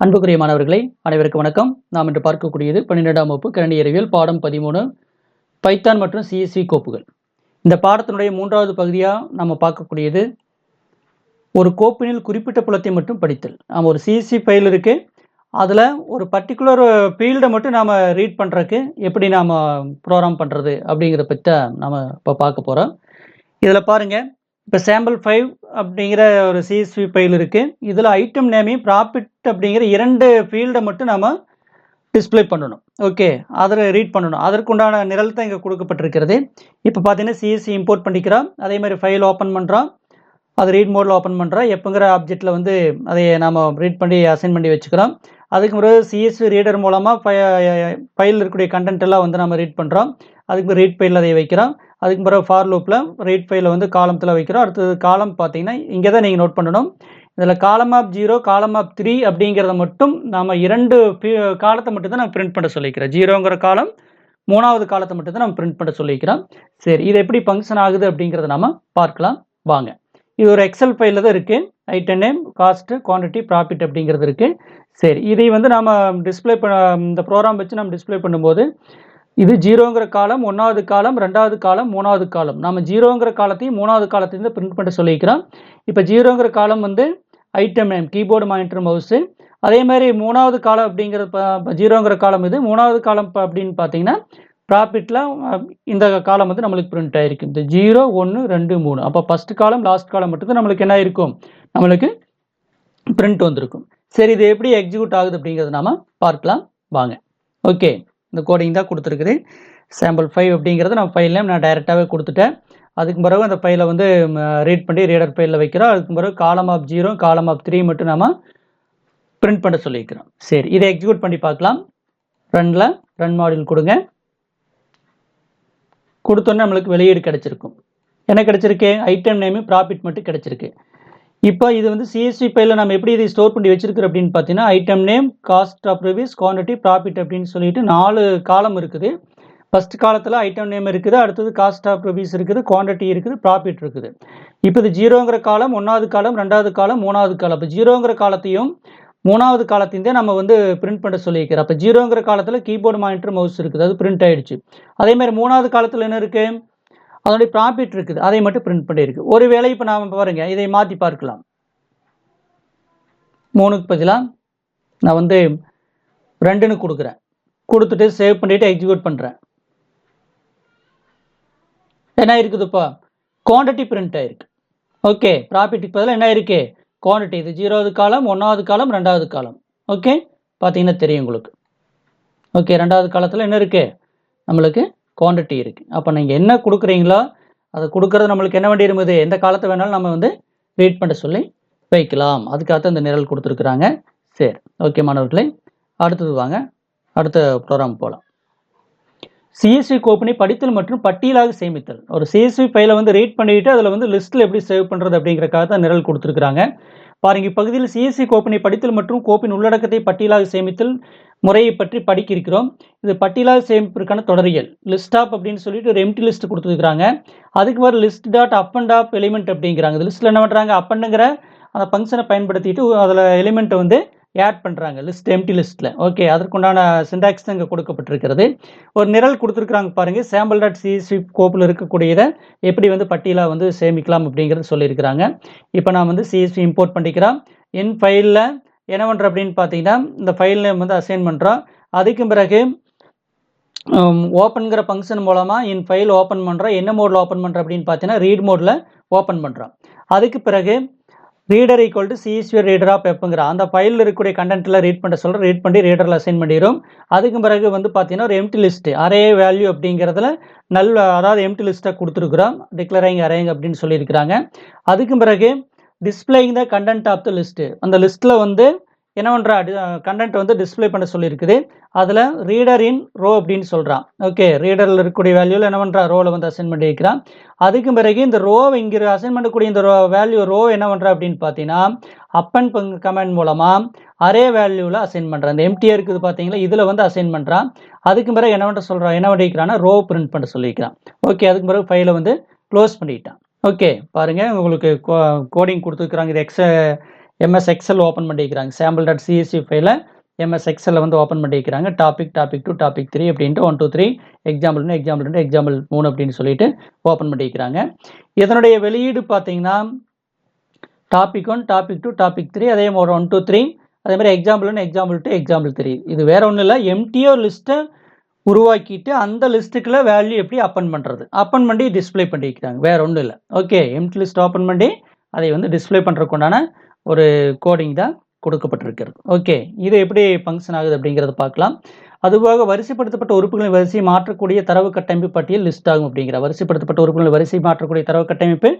அன்புக்குரிய மாணவர்களே அனைவருக்கும் வணக்கம். நாம் இன்று பார்க்கக்கூடியது பன்னிரெண்டாம் வகுப்பு கணினி அறிவியல் பாடம் பதிமூணு பைத்தான் மற்றும் சிஎஸ்சி கோப்புகள். இந்த பாடத்தினுடைய மூன்றாவது பகுதியாக நம்ம பார்க்கக்கூடியது ஒரு கோப்பினில் குறிப்பிட்ட புலத்தை மட்டும் படித்தல். நாம் ஒரு சிஎஸ்சி ஃபைல் இருக்குது அதில் ஒரு பர்டிகுலர் ஃபீல்டை மட்டும் நாம் ரீட் பண்ணுறதுக்கு எப்படி நாம் ப்ரோக்ராம் பண்ணுறது அப்படிங்கிறத பற்றி நாம் இப்போ பார்க்க போகிறோம் இதில் பாருங்கள் இப்போ சாம்பிள் ஃபைவ் அப்படிங்கிற ஒரு சிஎஸ்வி ஃபைல் இருக்குது இதில் ஐட்டம் நேமையும் ப்ராஃபிட் அப்படிங்கிற இரண்டு ஃபீல்டை மட்டும் நம்ம டிஸ்ப்ளே பண்ணணும். ஓகே அதில் ரீட் பண்ணணும். அதற்குண்டான நிரல் தான் இங்கே கொடுக்கப்பட்டிருக்கிறது. இப்போ பார்த்தீங்கன்னா சிஎஸ்சி இம்போர்ட் பண்ணிக்கிறோம் அதே மாதிரி ஃபைல் ஓப்பன் பண்ணுறோம் அது ரீட் மோடில் ஓப்பன் பண்ணுறோம் எப்போங்கிற ஆப்ஜெக்ட்டில் வந்து அதை நாம் ரீட் பண்ணி அசைன் பண்ணி வச்சுக்கிறோம் அதுக்கு பிறகு சிஎஸ்வி ரீடர் மூலமாக ஃபை ஃபைல் இருக்கக்கூடிய கண்டென்ட் எல்லாம் வந்து நம்ம ரீட் பண்ணுறோம் அதுக்கு ரீட் ஃபைலில் அதை வைக்கிறோம் அதுக்கு பிறகு ஃபார் லூப்பில் ரீட் ஃபைவ்ல வந்து காலத்தில் வைக்கிறோம். அடுத்தது காலம் பார்த்தீங்கன்னா இங்கே தான் நீங்கள் நோட் பண்ணணும். இதில் column of zero column of three அப்படிங்கிறத மட்டும் நாம் இரண்டு காலத்தை மட்டும் தான் பிரிண்ட் பண்ண சொல்லிக்கிறோம். ஜீரோங்கிற காலம் மூணாவது காலத்தை மட்டும் தான் நம்ம பிரிண்ட் பண்ண சொல்லிக்கிறோம். சரி இது எப்படி ஃபங்க்ஷன் ஆகுது அப்படிங்கிறத நாம் பார்க்கலாம். வாங்க. இது ஒரு எக்ஸல் ஃபைலில் தான் இருக்குது item name cost quantity profit அப்படிங்கிறது இருக்குது சரி இதை வந்து நம்ம டிஸ்பிளே பண்ண இந்த ப்ரோக்ராம் வச்சு நம்ம டிஸ்பிளே பண்ணும்போது இது ஜீரோங்கிற காலம் ஒன்றாவது காலம் ரெண்டாவது காலம் மூணாவது காலம். நம்ம ஜீரோங்கிற காலத்தையும் மூணாவது காலத்தையும் தான் பிரிண்ட் பண்ண சொல்லிக்கிறோம் இப்போ ஜீரோங்கிற காலம் வந்து item name keyboard monitor mouse அதே மாதிரி மூணாவது காலம் அப்படிங்கிற ஜீரோங்கிற காலம் இது. மூணாவது காலம் அப்படின்னு பார்த்தீங்கன்னா ப்ராஃபிட்டில் இந்த காலம் வந்து நம்மளுக்கு பிரிண்ட் ஆகிருக்கு இந்த ஜீரோ ஒன்று ரெண்டு மூணு. அப்போ ஃபஸ்ட்டு காலம் லாஸ்ட் காலம் மட்டும்தான் நம்மளுக்கு என்ன இருக்கும்? நம்மளுக்கு பிரிண்ட் வந்திருக்கும். சரி இது எப்படி எக்ஸிக்யூட் ஆகுது அப்படிங்கிறது நாம் பார்க்கலாம். வாங்க. ஓகே இந்த கோடிங் தான் கொடுத்துருக்குது சாம்பிள் ஃபைவ் அப்படிங்கிறத நான் ஃபைல் நேம் நான் டைரெக்டாகவே கொடுத்துட்டேன். அதுக்கு பிறகு அந்த ஃபைலை வந்து ரீட் பண்ணி ரீடர் ஃபைலில் வைக்கிறோம். அதுக்கு பிறகு column of zero column of three மட்டும் நம்ம பிரிண்ட் பண்ண சொல்லியிருக்கிறோம் சரி இதை எக்ஸிக்யூட் பண்ணி பார்க்கலாம். ரன்ல ரன் மாடியூல் கொடுங்க. கொடுத்தோன்னே நம்மளுக்கு வெளியீடு கிடச்சிருக்கும். என்ன கிடச்சிருக்கு? ஐட்டம் நேமு ப்ராஃபிட் மட்டும் கிடச்சிருக்கு. இப்போ இது வந்து சிஎஸ்சி ஃபைலில் நம்ம எப்படி இதை ஸ்டோர் பண்ணி வச்சிருக்கிறோம் அப்படின்னு பார்த்தீங்கன்னா item name cost of reviews quantity profit அப்படின்னு சொல்லிட்டு நாலு காலம் இருக்குது. ஃபஸ்ட் காலத்தில் ஐட்டம் நேம் இருக்குது அடுத்தது காஸ்ட் ஆஃப் ரிவியூஸ் இருக்குது குவான்டிட்டி இருக்குது ப்ராஃபிட் இருக்குது. இப்போ இது ஜீரோங்கிற காலம் ஒன்றாவது காலம் ரெண்டாவது காலம் மூணாவது காலம் இப்போ ஜீரோங்கிற காலத்தையும் மூணாவது காலத்தையும் தான் நம்ம வந்து பிரிண்ட் பண்ண சொல்லியிருக்கிறோம். அப்போ ஜீரோங்கிற காலத்தில் கீபோர்டு மானிட்டர் மவுஸ் இருக்குது அது பிரிண்ட் ஆகிடுச்சு அதே மாதிரி மூணாவது காலத்தில் என்ன இருக்குது அதனுடைய ப்ராஃபிட் இருக்குது. அதை மட்டும் பிரிண்ட் பண்ணியிருக்கு. ஒரு வேலை இப்போ நாம் பாருங்க இதை மாற்றி பார்க்கலாம். மூணுக்கு பதிலாக நான் வந்து ரெண்டுன்னு கொடுக்குறேன். கொடுத்துட்டு சேவ் பண்ணிவிட்டு எக்ஸிக்யூட் பண்ணுறேன் என்ன இருக்குதுப்பா குவான்டிட்டி பிரிண்ட் ஆயிருக்கு. ஓகே ப்ராஃபிட்டுக்கு பதிலாக என்ன இருக்கு? குவான்டிட்டி இது ஜீரோவது காலம் ஒன்றாவது காலம் ரெண்டாவது காலம் ஓகே பார்த்தீங்கன்னா தெரியும் உங்களுக்கு. ஓகே ரெண்டாவது காலத்தில் என்ன இருக்குது நம்மளுக்கு குவான்டிட்டி இருக்குது அப்போ நீங்கள் என்ன கொடுக்குறீங்களோ அதை கொடுக்குறது நம்மளுக்கு என்ன வேண்டி இருக்குது? எந்த காலத்தை வேணாலும் நம்ம வந்து வெயிட் பண்ண சொல்லி வைக்கலாம். அதுக்காக இந்த நிரல் கொடுத்துருக்குறாங்க. சரி ஓகே மாணவர்களே அடுத்தது வாங்க. அடுத்த ப்ரோக்ராம் போகலாம் சிஎஸ்வி கோப்பினை படித்தல் மற்றும் பட்டியலாக சேமித்தல். ஒரு சிஎஸ்வி ஃபைலை வந்து ரீட் பண்ணிட்டு அதில் வந்து லிஸ்ட்டில் எப்படி சேவ் பண்ணுறது அப்படிங்கிறக்காக தான் நிரல் கொடுத்துருக்குறாங்க. பாருங்க இப்பகுதியில் சிஎஸ்சி கோப்பினை படித்தல் மற்றும் கோப்பின் உள்ளடக்கத்தை பட்டியலாக சேமித்தல் முறையை பற்றி படிக்க இருக்கிறோம் இது பட்டியலாக சேமிப்பிற்கான தொடரியல். லிஸ்ட் ஆப் அப்படின்னு சொல்லிட்டு ஒரு எம்டி லிஸ்ட் கொடுத்துருக்காங்க அதுக்கு மாதிரி list dot up and up element அப்படிங்கிறாங்க. இந்த லிஸ்ட்டில் என்ன பண்ணுறாங்க அப்பண்டுங்கிற அந்த ஃபங்க்ஷனை பயன்படுத்திட்டு அதில் எலிமெண்ட்டை வந்து ஆட் பண்ணுறாங்க லிஸ்ட் எம்டி லிஸ்ட்டில் ஓகே அதற்குண்டான சிண்டாக்ஸ் தான் இங்கே கொடுக்கப்பட்டிருக்கிறது. ஒரு நிரல் கொடுத்துருக்குறாங்க பாருங்கள் சாம்பிள் டாட் சிஎஸ்வி கோப்பில் இருக்கக்கூடியதை எப்படி வந்து பட்டியலாக வந்து சேமிக்கலாம் அப்படிங்கிறது சொல்லியிருக்கிறாங்க. இப்போ நான் வந்து சிஎஸ்வி இம்போர்ட் பண்ணிக்கிறோம். என் ஃபைலில் என்ன பண்ணுறேன் அப்படின்னு பார்த்தீங்கன்னா இந்த ஃபைல் நேம் வந்து அசைன் பண்ணுறோம் அதுக்கும் பிறகு ஓப்பன்கிற ஃபங்க்ஷன் மூலமாக என் ஃபைல் ஓப்பன் பண்ணுறோம் என்ன மோடில் ஓப்பன் பண்ணுறோம் அப்படின்னு பார்த்தீங்கன்னா ரீட் மோடில் ஓப்பன் பண்ணுறோம் அதுக்கு பிறகு reader equal to CSV reader of எப்புங்கிற அந்த ஃபைலில் இருக்கக்கூடிய கண்டென்ட்டில் ரீட் பண்ண சொல்கிற ரீட் பண்ணி ரீடரில் அசைன் பண்ணிடும் அதுக்கு பிறகு வந்து பார்த்தீங்கன்னா ஒரு எம்டி லிஸ்ட்டு அரே வேல்யூ அப்படிங்கிறதுல நல் அதாவது எம்டி லிஸ்ட்டை கொடுத்துருக்குறோம். டிக்ளரிங் அரேங் அப்படின்னு சொல்லியிருக்கிறாங்க. அதுக்கும் பிறகு displaying the content of the list அந்த லிஸ்ட்டில் வந்து என்ன பண்ணுறா கண்டென்ட் வந்து டிஸ்பிளே பண்ண சொல்லியிருக்குது. அதில் ரீடர் இன் ரோ அப்படின்னு சொல்கிறான் ஓகே ரீடரில் இருக்கக்கூடிய வேல்யூவில் என்ன பண்ணுறா ரோவில் வந்து அசைன் பண்ணி வைக்கிறான் அதுக்கு பிறகு இந்த ரோவை இங்கே அசைன் பண்ணக்கூடிய இந்த ரோ வேல்யூ ரோ என்ன பண்ணுறா அப்படின்னு பார்த்தீங்கன்னா அப் அண்ட் கமெண்ட் மூலமாக அரே வேல்யூவில் அசைன் பண்ணுறான் இந்த எம்டிஆர் இருக்குது பார்த்தீங்களா? இதில் வந்து அசைன் பண்ணுறான் அதுக்கு பிறகு என்ன பண்ணுற சொல்கிறான் என்ன பண்ணிக்கிறான்னா ரோ பிரிண்ட் பண்ண சொல்லியிருக்கிறான் ஓகே அதுக்கு பிறகு ஃபைலை வந்து க்ளோஸ் பண்ணிட்டான். ஓகே பாருங்கள் உங்களுக்கு கோடிங் கொடுத்துருக்குறாங்க. இது எக்ஸ எம்எஸ் எக்ஸல் ஓப்பன் பண்ணிக்கிறாங்க சாம்பிள் டாட் சிஎஸ்சி ஃபைல எம்எஸ் எக்ஸலில் வந்து ஓப்பன் பண்ணிக்கிறாங்க topic topic two topic three அப்படின்ட்டு ஒன் டூ த்ரீ எக்ஸாம்பிள் ஒன்று எக்ஸாம்பிள் ரெண்டு எக்ஸாம்பிள் மூணு அப்படின்னு சொல்லிட்டு ஓப்பன் பண்ணிக்கிறாங்க இதனுடைய வெளியீடு பார்த்தீங்கன்னா topic one topic two topic three அதே மாதிரி ஒன் டூ த்ரீ அதே மாதிரி example example two example three இது வேற ஒன்றும் இல்லை. எம்டிஓ லிஸ்ட்டை உருவாக்கிட்டு அந்த லிஸ்ட்டுக்குள்ள வேல்யூ எப்படி அப்பன் பண்ணுறது அப்பன் பண்ணி டிஸ்ப்ளே பண்ணிக்கிறாங்க. வேற ஒன்றும் இல்லை. ஓகே எம்டி லிஸ்ட் ஓப்பன் பண்ணி அதை வந்து டிஸ்பிளே பண்ணுறக்குண்டான ஒரு கோடிங் தான் கொடுக்கப்பட்டிருக்கிறது. ஓகே இது எப்படி ஃபங்க்ஷன் ஆகுது அப்படிங்கிறத பார்க்கலாம். அதுபோக வரிசைப்படுத்தப்பட்ட உறுப்புகளின் வரிசை மாற்றக்கூடிய தரவு கட்டமைப்பு பட்டியல் லிஸ்ட் ஆகும் அப்படிங்கிற வரிசைப்படுத்தப்பட்ட உறுப்புகளின் வரிசை மாற்றக்கூடிய தரவு கட்டமைப்பு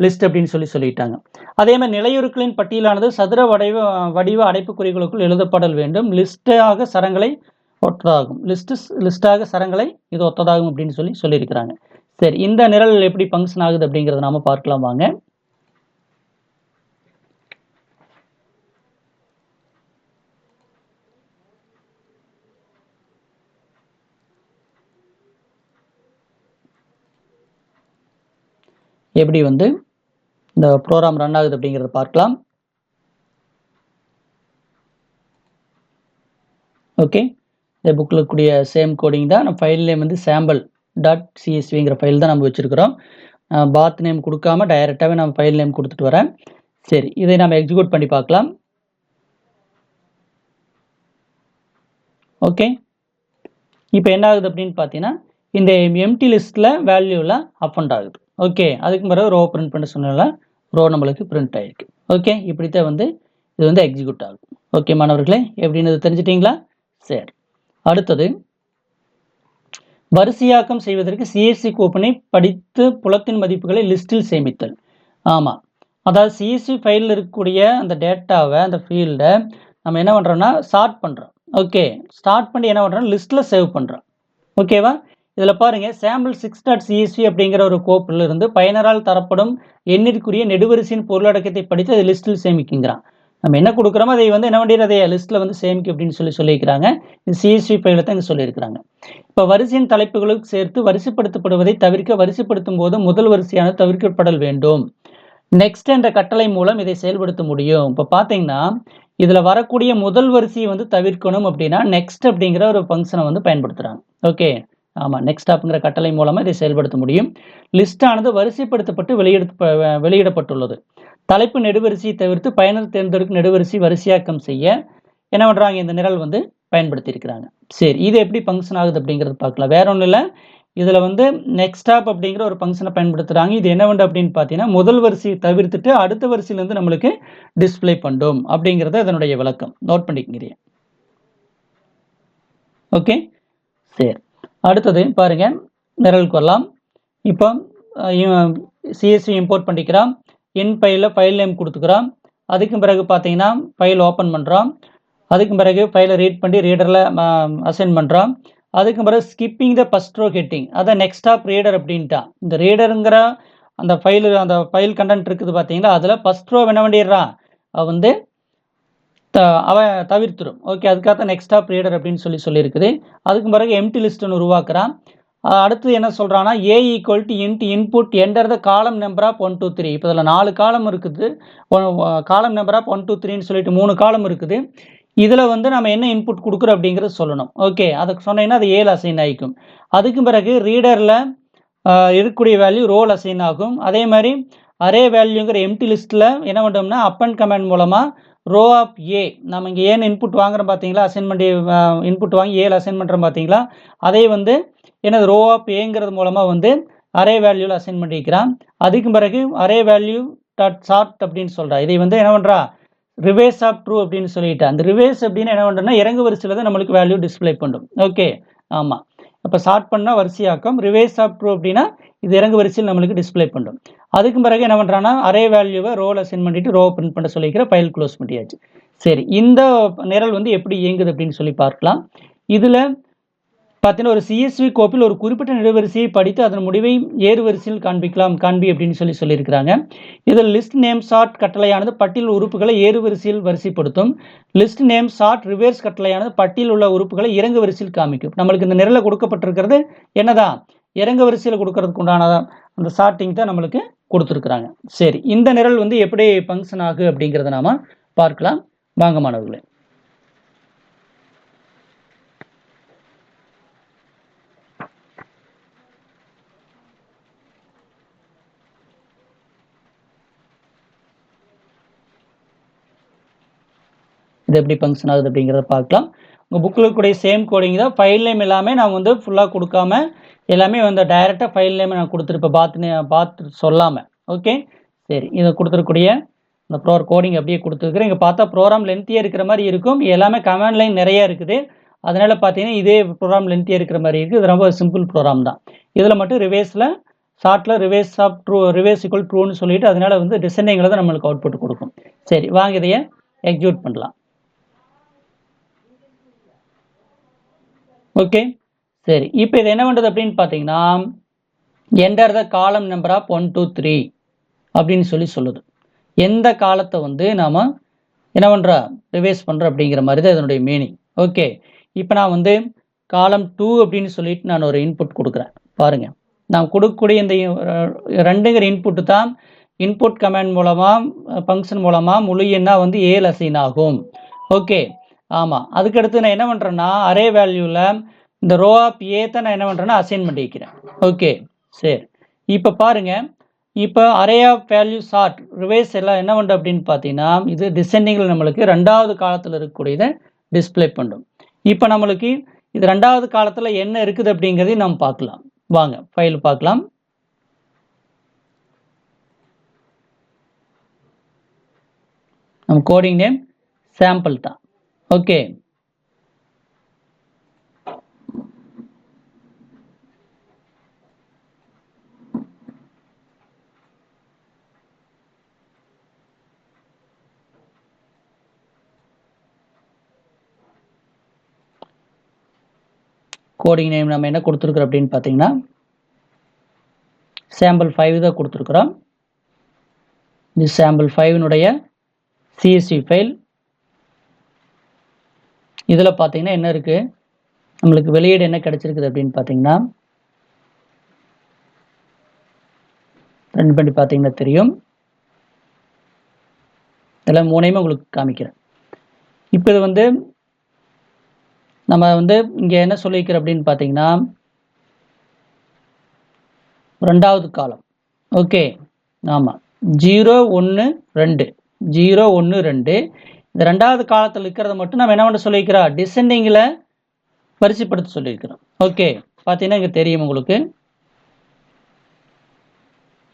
லிஸ்ட் அப்படின்னு சொல்லி சொல்லிட்டாங்க. அதே மாதிரி நிலையுறுக்களின் பட்டியலானது சதுர வடிவ வடிவ அடைப்புக்குறிகளுக்குள் எழுதப்படல் வேண்டும். லிஸ்டாக சரங்களை ஒற்றதாகும் லிஸ்ட் லிஸ்டாக சரங்களை இது ஒத்ததாகும் அப்படின்னு சொல்லி சொல்லியிருக்கிறாங்க. சரி இந்த நிரல் எப்படி ஃபங்க்ஷன் ஆகுது அப்படிங்கிறத நாம பார்க்கலாம் வாங்க. எப்படி வந்து இந்த ப்ரோக்ராம் ரன் ஆகுது அப்படிங்கிறத பார்க்கலாம். ஓகே இந்த புக்கில் இருக்கக்கூடிய சேம் கோடிங் தான் நம்ம ஃபைல் நேம் வந்து சாம்பிள் டாட் சிஎஸ்விங்கிற ஃபைல் தான் நம்ம வச்சுருக்கிறோம். பாத் நேம் கொடுக்காம டைரெக்டாகவே நம்ம ஃபைல் நேம் கொடுத்துட்டு வரேன். சரி இதை நம்ம எக்ஸிக்யூட் பண்ணி பார்க்கலாம். ஓகே இப்போ என்ன ஆகுது அப்படின்னு பார்த்தீங்கன்னா இந்த எம்டி லிஸ்ட்டில் வேல்யூலாம் அப்பண்ட் ஆகுது. ஓகே அதுக்கு பிறகு ரோ பிரிண்ட் பண்ண சொன்னால ரோ நம்மளுக்கு பிரிண்ட் ஆகிருக்கு ஓகே இப்படித்தான் வந்து இது வந்து எக்ஸிக்யூட் ஆகும். ஓகே மாணவர்களே எப்படின்னு தெரிஞ்சிட்டிங்களா? சரி. அடுத்தது வரிசையாக்கம் செய்வதற்கு சிஎஸ்சி கோப்பனை படித்து புலத்தின் மதிப்புகளை லிஸ்டில் சேமித்தல். ஆமாம் அதாவது சிஎஸ்சி ஃபைலில் இருக்கக்கூடிய அந்த டேட்டாவை அந்த ஃபீல்டை நம்ம என்ன பண்ணுறோம்னா ஸ்டார்ட் பண்ணுறோம் ஓகே ஸ்டார்ட் பண்ணி என்ன பண்ணுறோம் லிஸ்ட்டில் சேவ் பண்ணுறோம் ஓகேவா இதில் பாருங்கள் சாம்பிள் சிக்ஸ் டாட் சிஎஸ்சி அப்படிங்கிற ஒரு கோப்பில் இருந்து பயனரால் தரப்படும் எண்ணிற்குரிய நெடுவரிசையின் பொருளடக்கத்தை படித்து அதை லிஸ்ட்டில் சேமிக்குங்கிறான். நம்ம என்ன கொடுக்குறோமோ அதை வந்து என்ன பண்ணிடுறது அதை லிஸ்ட்டில் வந்து சேமிக்கும் அப்படின்னு சொல்லி சொல்லியிருக்கிறாங்க. இந்த சிஎஸ்வி பயில தான் இங்கே சொல்லியிருக்கிறாங்க. இப்போ வரிசையின் தலைப்புகளுக்கு சேர்த்து வரிசைப்படுத்தப்படுவதை தவிர்க்க வரிசைப்படுத்தும் போது முதல் வரிசையானது தவிர்க்கப்படல் வேண்டும். நெக்ஸ்ட் என்ற கட்டளை மூலம் இதை செயல்படுத்த முடியும். இப்போ பார்த்தீங்கன்னா இதில் வரக்கூடிய முதல் வரிசையை வந்து தவிர்க்கணும் அப்படின்னா நெக்ஸ்ட் அப்படிங்கிற ஒரு ஃபங்க்ஷனை வந்து பயன்படுத்துகிறாங்க ஓகே ஆமாம் நெக்ஸ்ட் அப்படிங்கிற கட்டளை மூலமாக இதை செயல்படுத்த முடியும். லிஸ்டானது வரிசைப்படுத்தப்பட்டு வெளியிட வெளியிடப்பட்டுள்ளது. தலைப்பு நெடுவரிசையை தவிர்த்து பயனர் தேர்ந்தெடுக்கும் நெடுவரிசை வரிசையாக்கம் செய்ய என்ன பண்ணுறாங்க இந்த நிரல் வந்து பயன்படுத்தியிருக்கிறாங்க. சரி இது எப்படி ஃபங்க்ஷன் ஆகுது அப்படிங்கிறது பார்க்கலாம். வேற ஒன்றும் இல்லை. இதில் வந்து நெக்ஸ்ட் ஸ்டாப் அப்படிங்கிற ஒரு ஃபங்க்ஷனை பயன்படுத்துகிறாங்க இது என்ன வேண்டும் அப்படின்னு பார்த்தீங்கன்னா முதல் வரிசையை தவிர்த்துட்டு அடுத்த வரிசையிலேருந்து நம்மளுக்கு டிஸ்பிளே பண்ணும் அப்படிங்கிறது அதனுடைய விளக்கம். நோட் பண்ணிக்கிறேன். ஓகே சரி. அடுத்தது பாருங்கள் நிரலுக்கு வரலாம். இப்போ சிஎஸ்சி இம்போர்ட் பண்ணிக்கிறோம் இன் ஃபைலில் ஃபைல் நேம் கொடுத்துக்கிறோம் அதுக்கு பிறகு பார்த்தீங்கன்னா ஃபைல் ஓப்பன் பண்ணுறோம் அதுக்கு பிறகு ஃபைலை ரீட் பண்ணி ரீடரில் அசைன் பண்ணுறோம் அதுக்கு பிறகு skipping the first row heading அதை நெக்ஸ்ட் ஆப் ரீடர் அப்படின்ட்டா இந்த ரீடருங்கிற அந்த ஃபைல் அந்த ஃபைல் கண்டென்ட் இருக்குது பார்த்தீங்களா அதில் ஃபஸ்ட் ரோ வேண பண்ணிடுறான்? அவள் வந்து த அவன் தவிர்த்துடும் ஓகே அதுக்காக நெக்ஸ்ட் ஆப் ரீடர் அப்படின்னு சொல்லி சொல்லியிருக்குது. அதுக்கு பிறகு எம்டி லிஸ்ட் ஒன்று உருவாக்குறான். அடுத்து என்ன சொல்கிறான்னா A equal to int input enter the column number of one two three இப்போ இதில் நாலு காலம் இருக்குது. காலம் நம்பர் ஆஃப் ஒன் டூ த்ரீன்னு சொல்லிட்டு மூணு காலம் இருக்குது. இதில் வந்து நம்ம என்ன இன்புட் கொடுக்குறோம் அப்படிங்கிறது சொல்லணும். ஓகே அதுக்கு சொன்னீங்கன்னா அது ஏழு அசைன் ஆகிக்கும் அதுக்கு பிறகு ரீடரில் இருக்கக்கூடிய வேல்யூ ரோல் அசைன் ஆகும். அதே மாதிரி அரே வேல்யூங்கிற எம்டி லிஸ்ட்டில் என்ன பண்ணோம்னா அப் அண்ட் கமெண்ட் மூலமாக ரோ ஆஃப் ஏ நம்ம இங்கே ஏன் இன்புட் வாங்குறோம் பார்த்தீங்களா அசைன்மெண்ட் இன்புட் வாங்கி ஏழு அசைன் பண்ணுறோம் பார்த்தீங்களா அதே வந்து எனது ரோ ஆஃப் ஏங்கிறது மூலமாக வந்து அரே வேல்யூவில் அசைன் பண்ணியிருக்கிறான் அதுக்கு பிறகு அரே வேல்யூ டாட் சார்ட் அப்படின்னு சொல்கிறா இதை வந்து என்ன பண்ணுறா ரிவேஸ் ஆஃப் ட்ரூ அப்படின்னு சொல்லிட்டு. அந்த ரிவேஸ் அப்படின்னு என்ன பண்ணுறேன்னா இறங்கு வரிசையில் தான் நம்மளுக்கு வேல்யூ டிஸ்பிளே பண்ணும். ஓகே ஆமாம் இப்போ ஷார்ட் பண்ணால் வரிசையாக்கம். ரிவேஸ் ஆஃப் ட்ரூ அப்படின்னா இது இறங்கு வரிசையில் நம்மளுக்கு டிஸ்பிளே பண்ணும். அதுக்கு பிறகு என்ன பண்ணுறான்னா அரே வேல்யூவை ரோவில் சென்ட் பண்ணிட்டு ரோ பிரிண்ட் பண்ண சொல்லிக்கிற ஃபைல் க்ளோஸ் பண்ணியாச்சு. சரி இந்த நிரல் வந்து எப்படி இயங்குது அப்படின்னு சொல்லி பார்க்கலாம். இதில் பார்த்தீங்கன்னா ஒரு சிஎஸ்வி கோப்பில் ஒரு குறிப்பிட்ட நெடுவரிசையை படித்து அதன் முடிவை ஏறுவரிசையில் காண்பிக்கலாம் காண்பி அப்படின்னு சொல்லி சொல்லியிருக்கிறாங்க. இதில் லிஸ்ட் நேம் ஷார்ட் கட்டளையானது பட்டியல் உறுப்புகளை ஏறுவரிசையில் வரிசைப்படுத்தும். லிஸ்ட் நேம் ஷார்ட் ரிவர்ஸ் கட்டளையானது பட்டியல் உள்ள உறுப்புகளை இறங்கு வரிசையில் காமிக்கும் நம்மளுக்கு இந்த நிரலில் கொடுக்கப்பட்டிருக்கிறது என்னதான் இறங்கு வரிசையில் கொடுக்கறதுக்கு உண்டானதான் அந்த ஷார்ட்டிங் தான் நம்மளுக்கு கொடுத்துருக்குறாங்க. சரி இந்த நிரல் வந்து எப்படி ஃபங்க்ஷன் ஆகு அப்படிங்கிறத நாம் பார்க்கலாம். வாங்க மாணவர்களே. இது எப்படி ஃபங்க்ஷன் ஆகுது அப்படிங்கிறத பார்க்கலாம். உங்கள் புக்கில் இருக்கக்கூடிய சேம் கோடிங் தான் ஃபைல் நேம் எல்லாமே நான் வந்து ஃபுல்லாக கொடுக்காம எல்லாமே வந்து டைரெக்டாக ஃபைல் நேம் நான் கொடுத்துருப்பேன் பார்த்து பார்த்து சொல்லாமல் ஓகே சரி இதை கொடுத்துருக்கூடிய இந்த ப்ரோ கோடிங் அப்படியே கொடுத்துருக்குறேன். இங்கே பார்த்தா ப்ரோக்ராம் லென்த்தியாக இருக்கிற மாதிரி இருக்கும். எல்லாமே கமெண்ட் லைன் நிறைய இருக்குது. அதனால் பார்த்தீங்கன்னா இதே ப்ரோக்ராம் லென்த்தியாக இருக்கிற மாதிரி இருக்குது இது ரொம்ப சிம்பிள் ப்ரோக்ராம் தான். இதில் மட்டும் ரிவேஸில் ஷார்ட்டில் reverse of true reverse equal ட்ரூன்னு சொல்லிட்டு அதனால் வந்து டிசைனிங்கில் தான் நம்மளுக்கு அவுட்புட் கொடுக்கும். சரி வாங்க இதையே எக்ஸிக்யூட் பண்ணலாம். ஓகே சரி இப்போ இது என்ன பண்ணுறது அப்படின்னு பார்த்தீங்கன்னா enter the column number of one two three அப்படின்னு சொல்லி சொல்லுது. எந்த காலத்தை வந்து நாம் என்ன பண்ணுறா ரிவைஸ் பண்ணுறோம் அப்படிங்கிற மாதிரி தான் இதனுடைய மீனிங் ஓகே இப்போ நான் வந்து காலம் டூ அப்படின்னு சொல்லிட்டு நான் ஒரு இன்புட் கொடுக்குறேன். பாருங்கள் நான் கொடுக்கக்கூடிய இந்த ரெண்டுங்கிற இன்புட்டு தான் இன்புட் கமெண்ட் மூலமாக ஃபங்க்ஷன் மூலமாக முழு எண்ணாக வந்து ஏல் அசைன் ஆகும். ஓகே ஆமாம் அதுக்கடுத்து நான் என்ன பண்ணுறேன்னா அரே வேல்யூவில் இந்த ரோ ஆப் ஏத்தை நான் என்ன பண்ணுறேன்னா அசைன் பண்ணி வைக்கிறேன். ஓகே சரி. இப்போ பாருங்க. இப்போ array of value sort reverse எல்லாம் என்ன பண்ணுறோம் அப்படின்னு பார்த்தீங்கன்னா இது டிசெண்டிங்கில் நம்மளுக்கு ரெண்டாவது காலத்தில் இருக்கக்கூடியதை டிஸ்ப்ளே பண்ணும் இப்போ நம்மளுக்கு இது ரெண்டாவது காலத்தில் என்ன இருக்குது அப்படிங்கிறதையும் நம்ம பார்க்கலாம். வாங்க ஃபைல் பார்க்கலாம். நம்ம கோடிங் நேம் சாம்பிள் தான். ஓகே. கோடிங் நேம் நம்ம என்ன கொடுத்துருக்குறோம் அப்படின்னு பார்த்தீங்கன்னா சாம்பிள் ஃபைவ் தான் கொடுத்துருக்குறோம். இது சாம்பிள் ஃபைவ்னுடைய சிஎஸ்சி ஃபைல் இதில் பார்த்தீங்கன்னா என்ன இருக்குது நம்மளுக்கு வெளியீடு என்ன கிடைச்சிருக்குது அப்படின்னு பார்த்தீங்கன்னா ரன் பண்ணி பார்த்தீங்கன்னா தெரியும். இதெல்லாம் மூணையுமே உங்களுக்கு காமிக்கிறேன். இப்போ இது வந்து நம்ம வந்து இங்கே என்ன சொல்லியிருக்கிறோம் அப்படின்னு பார்த்தீங்கன்னா ரெண்டாவது காலம் ஓகே ஆமாம் ஜீரோ ஒன்று ரெண்டு. ஜீரோ ஒன்று ரெண்டு. இந்த ரெண்டாவது காலத்தில் இருக்கிறத மட்டும் நம்ம என்ன பண்ண சொல்லியிருக்கிறோம்? டிசெண்டிங்கில் வரிசைப்படுத்த சொல்லியிருக்கிறோம். ஓகே பார்த்தீங்கன்னா இங்கே தெரியும் உங்களுக்கு.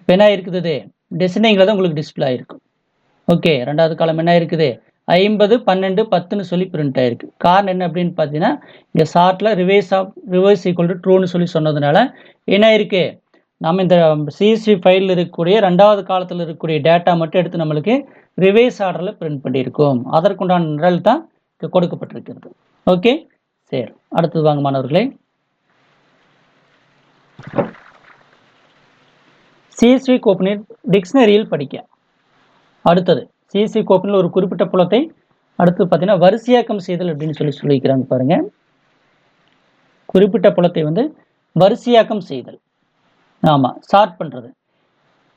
இப்போ என்ன இருக்குது? டிசெண்டிங்கில் தான் உங்களுக்கு டிஸ்பிளே ஆகிருக்கும் ஓகே ரெண்டாவது காலம் என்ன இருக்குது? ஐம்பது பன்னெண்டு பத்துன்னு சொல்லி பிரிண்ட் ஆயிருக்கு. காரணம் என்ன அப்படின்னு பார்த்தீங்கன்னா இங்கே ஷார்ட்டில் reverse of reverse equal to ட்ரூன்னு சொல்லி சொன்னதுனால என்ன இருக்குது நம்ம இந்த சிஎஸ்சி ஃபைலில் இருக்கக்கூடிய ரெண்டாவது காலத்தில் இருக்கக்கூடிய டேட்டா மட்டும் எடுத்து நம்மளுக்கு ரிவைஸ் ஆர்டரில் பிரிண்ட் பண்ணியிருக்கோம். அதற்குண்டான நிரல் தான் கொடுக்கப்பட்டிருக்கிறது. ஓகே சரி. அடுத்தது வாங்க மாணவர்களே. சிஎஸ்வி கோப்பனில் டிக்ஷனரியில் படிக்க. அடுத்தது சிஎஸ்சி கோப்பனில் ஒரு குறிப்பிட்ட புலத்தை அடுத்து பார்த்தீங்கன்னா வரிசையாக்கம் செய்தல் அப்படின்னு சொல்லி சொல்லியிருக்கிறாங்க பாருங்கள் குறிப்பிட்ட புலத்தை வந்து வரிசையாக்கம் செய்தல். ஆமாம் சார்ட் பண்ணுறது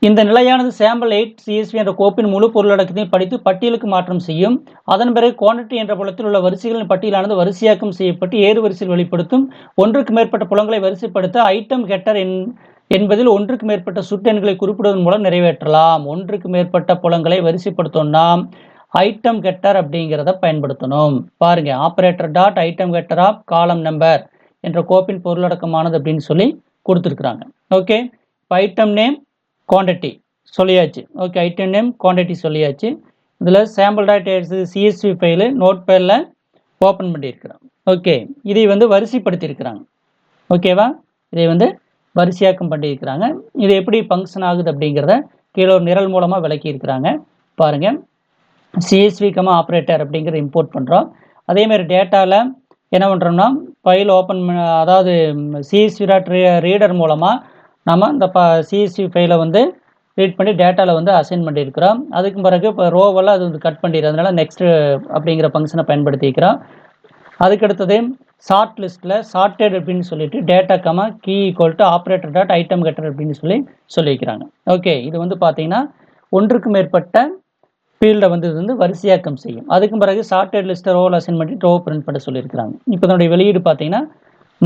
இந்த நிலையானது சாம்பிள் எயிட் சிஎஸ்வி என்ற கோப்பின் முழு பொருளடக்கத்தையும் படித்து பட்டியலுக்கு மாற்றம் செய்யும். அதன் பிறகு குவான்டிட்டி என்ற புலத்தில் உள்ள வரிசைகளின் பட்டியலானது வரிசையாக்கம் செய்யப்பட்டு ஏறு வரிசையில் வெளிப்படுத்தும். ஒன்றுக்கு மேற்பட்ட புலங்களை வரிசைப்படுத்த ஐட்டம் கெட்டர் என் என்பதில் ஒன்றுக்கு மேற்பட்ட சுட்டெண்களை குறிப்பிடுவதன் மூலம் நிறைவேற்றலாம். ஒன்றுக்கு மேற்பட்ட புலங்களை வரிசைப்படுத்தோம்னா ஐட்டம் கெட்டர் அப்படிங்கிறத பயன்படுத்தணும். பாருங்கள் operator dot item getter of column number என்ற கோப்பின் பொருளடக்கமானது அப்படின்னு சொல்லி கொடுத்துருக்குறாங்க. ஓகே இப்போ ஐட்டம் நேம் குவான்டிட்டி சொல்லியாச்சு. ஓகே ஐட்டம் நேம் குவான்டிட்டி சொல்லியாச்சு. இதில் sample dot CSV file note பேரில் ஓப்பன் பண்ணியிருக்கிறோம் ஓகே இதை வந்து வரிசைப்படுத்தியிருக்கிறாங்க. ஓகேவா இதை வந்து வரிசையாக்கம் பண்ணியிருக்கிறாங்க. இது எப்படி ஃபங்க்ஷன் ஆகுது அப்படிங்கிறத கீழே ஒரு நிரல் மூலமாக விளக்கியிருக்கிறாங்க. பாருங்கள் சிஎஸ்வி கமா ஆப்ரேட்டர் அப்படிங்கிறத இம்போர்ட் பண்ணுறோம் அதேமாதிரி டேட்டாவில் என்ன பண்ணுறோம்னா ஃபைல் ஓப்பன் அதாவது சிஎஸ்வி டாட் ரீடர் மூலமாக நம்ம இந்த ப சிஎஸ்வி ஃபைலை வந்து ரீட் பண்ணி டேட்டாவில் வந்து அசைன் பண்ணியிருக்கிறோம் அதுக்கு பிறகு இப்போ ரோவெல்லாம் அது வந்து கட் பண்ணிடுறது அதனால் நெக்ஸ்ட்டு அப்படிங்கிற ஃபங்க்ஷனை பயன்படுத்திக்கிறோம். அதுக்கடுத்தது ஷார்ட் லிஸ்ட்டில் ஷார்ட்டட் அப்படின்னு சொல்லிட்டு data comma key equal to operator dot item getter அப்படின்னு சொல்லி சொல்லியிருக்கிறாங்க ஓகே இது வந்து பார்த்தீங்கன்னா ஒன்றுக்கு மேற்பட்ட ஃபீல்டை வந்து இது வந்து வரிசையாக்கம் செய்யும். அதுக்கும் பிறகு ஷார்ட்டட் லிஸ்ட்டை ரோல் அசைன் பண்ணிட்டு ரோ பிரிண்ட் பண்ண சொல்லியிருக்கிறாங்க. இப்போ இதனுடைய வெளியீடு பார்த்தீங்கன்னா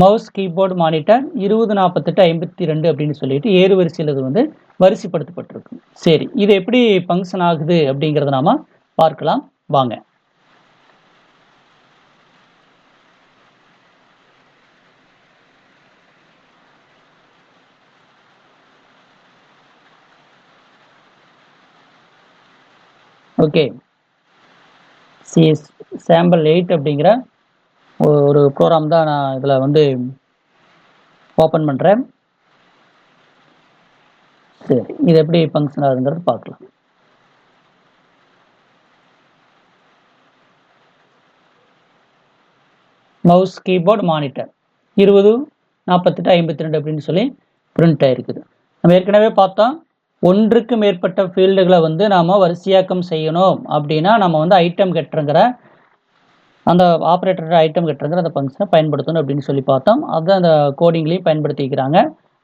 மவுஸ் கீபோர்டு மானிட்டர் இருபது நாற்பத்தெட்டு ஐம்பத்தி ரெண்டு அப்படின்னு சொல்லிட்டு ஏறு வரிசையில் இது வந்து வரிசைப்படுத்தப்பட்டிருக்கு. சரி இது எப்படி ஃபங்க்ஷன் ஆகுது அப்படிங்கிறத நாம பார்க்கலாம். வாங்க. ஓகே சிஎஸ் சாம்பிள் எயிட் அப்படிங்கிற ஒரு ப்ரோக்ராம் தான் நான் இதில் வந்து ஓப்பன் பண்ணுறேன் சரி இது எப்படி ஃபங்க்ஷன் ஆகுதுங்கிறது பார்க்கலாம். மவுஸ் கீபோர்டு மானிட்டர் இருபது நாற்பத்தெட்டு ஐம்பத்தி ரெண்டு அப்படின்னு சொல்லி பிரிண்ட் ஆகிருக்குது நம்ம ஏற்கனவே பார்த்தோம். ஒன்றுக்கு மேற்பட்ட ஃபீல்டுகளை வந்து நாம் வரிசையாக்கம் செய்யணும். அப்படின்னா நம்ம வந்து ஐட்டம் கெட்டுங்கிற அந்த ஆப்ரேட்டர் ஐட்டம் கெட்டுங்கிற அந்த ஃபங்க்ஷனை பயன்படுத்தணும் அப்படின்னு சொல்லி பார்த்தோம். அது அந்த கோடிங்லேயும் பயன்படுத்திக்கிறாங்க.